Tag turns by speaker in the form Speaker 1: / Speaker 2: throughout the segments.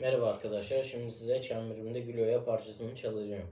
Speaker 1: Merhaba arkadaşlar. Şimdi size Çemberimde Gül Oya parçasını çalacağım.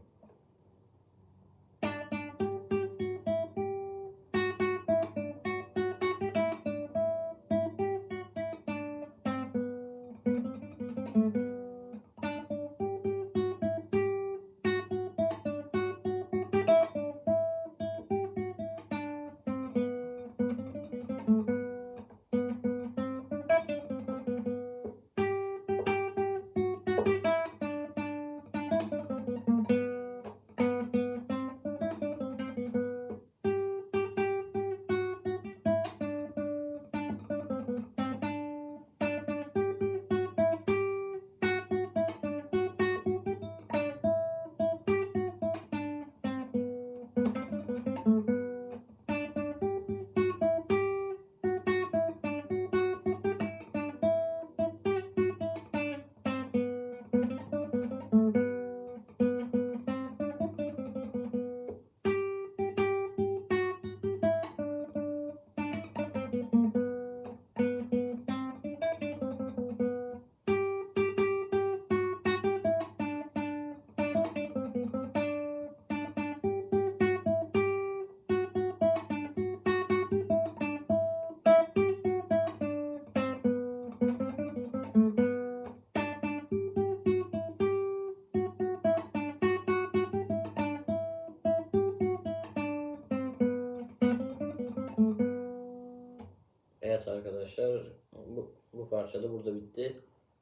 Speaker 1: Evet arkadaşlar bu, bu parça da burada bitti.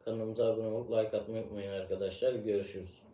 Speaker 1: Kanalımıza abone olup like atmayı unutmayın arkadaşlar. Görüşürüz.